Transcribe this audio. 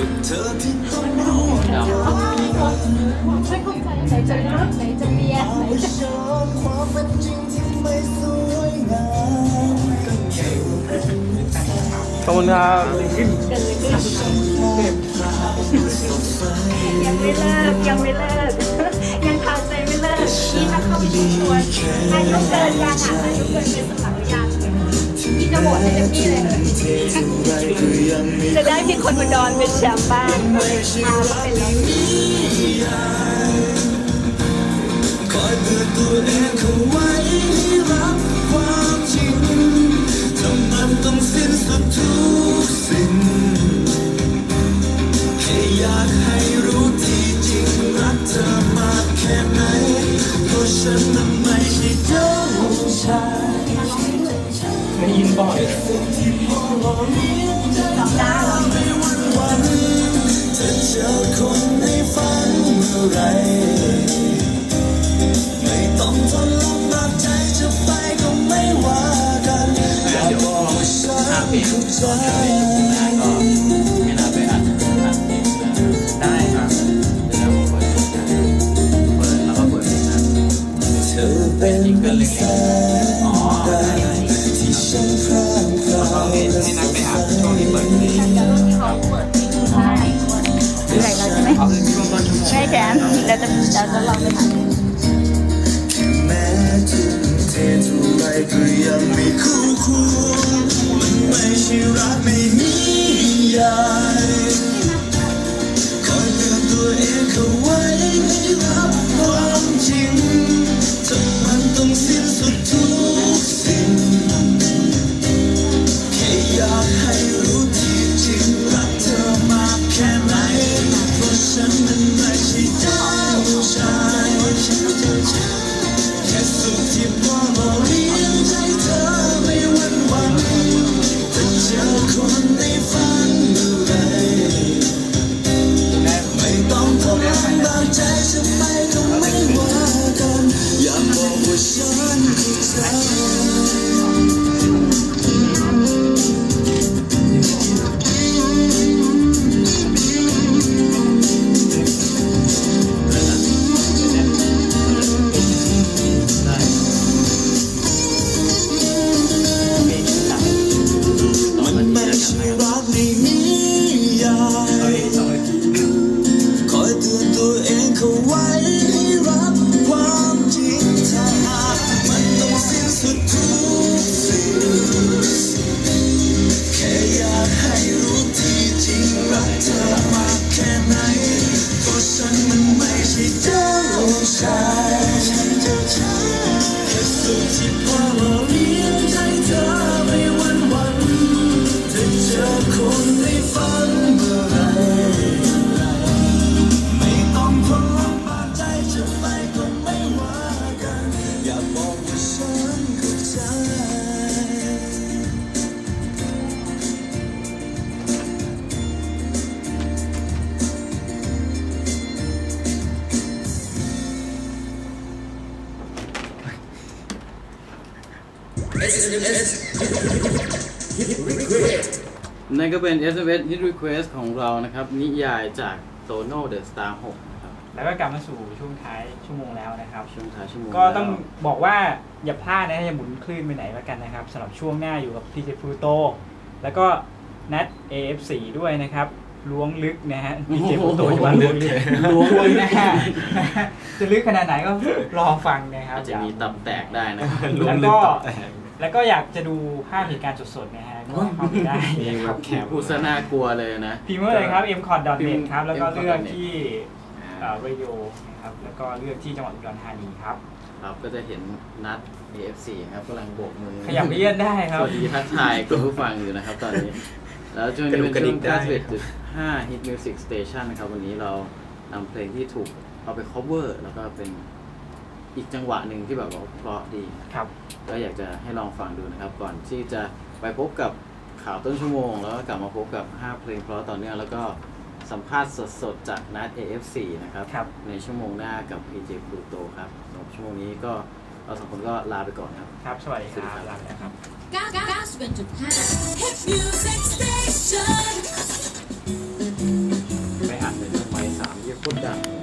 ไม่เข้าใจไหนจะรถไหนจะเบียร์ไหนจะชอบความเป็นจริงที่ไม่สวยงามก็เก็บขอบคุณครับยังไม่เลิกยังไม่เลิกยังคาใจไม่เลิกนี่ถ้าเข้าไปชวนอายุเกินยังอะอายุเกินเป็นสถานยัง จะโหวตให้เต็มที่เลยจะได้มีคนมาดอนเป็นแชมป์บ้างมาเป็นแล้วคอยเตือนตัวเองเขาไว้ ไม่วันวันจะเจอคนในฝันเมื่อไรไม่ต้องทนลำบากใจจะไปก็ไม่ว่ากันอยาบอกว่าฉันเข้าใจก็ไม่น่าไปอัดอัดเองนะได้ครับเดี๋ยวเราเปิดเปิดแล้วก็เปิดเพลงนั้นเธอเป็นแสง เราจะเราจะลองไปทำแม้ทุ่มเทเท่าไรก็ยังไม่คู่ควรมันไม่ใช่รักไม่มียา เข้ ก็ไม่ว่ากัน อยากบอกว่าฉันเข้าใจนั่นก็เป็น SMS Hit Request ของเรานะครับ นิยายจากโตโน่เดอะสตาร์6 แล้วก็กลับมาสู่ช่วงท้ายชั่วโมงแล้วนะครับ ช่วงท้ายชั่วโมงก็ต้องแล้วบอกว่าอย่าพลาดนะอย่าหมุนคลื่นไปไหนแล้วกันนะครับสำหรับช่วงหน้าอยู่กับพีเจพลูโตแล้วก็นัด AF4 ด้วยนะครับล้วงลึกนะฮะพีเจพลูโตจะมาล้วงลึกล้วงหน้าจะลึกขนาดไหนก็รอฟังนะครับอาจจะมีตับแตกได้นะครับแล้วก็แล้วก็อยากจะดูภาพเหตุการณ์สดๆนะฮะก็เข้าไปได้นะครับพูดซะน่ากลัวเลยนะพิมพ์ว่าอะไรครับ m c o t พิ n e ม t พ์ครับ แล้วก็ mcot.net เลือกที่ เอ่อ radio นะครับแล้วก็เลือกที่จังหวัดอุดรธานีครับ ครับก็จะเห็นนัด AFC ครับกำลังโบกมือขยับเลี่ยนได้คสรับวัสดีทักทายคุณผู้ฟังอยู่นะครับตอนนี้ แล้วช่วงนี้เป็นช่วง91.5 Hit Music Station นะครับ วันนี้เรานำเพลงที่ถูกเอาไป cover แล้วก็เป็นอีกจังหวะหนึ่งที่แบบว่าเพราะดีครับก็อยากจะให้ลองฟังดูนะครับ ก่อนที่จะไปพบกับข่าวต้นชั่วโมง แล้วก็กลับมาพบกับ 5 เพลงเพราะต่อเนื่องแล้วก็ สัมภาษณ์สดๆ จากนัด AFC นะครับรบในชั่วโมงหน้ากับ PJ Pluto ครับสำหรับชั่วโมงนี้ก็เราสองคนก็ลาไปก่อนครับ ครับ สวัสดีครับลาไปครับ 91.5 Hit Music Station ไปอัดในเรื่องไม้สามเยี่ยโคตรดัง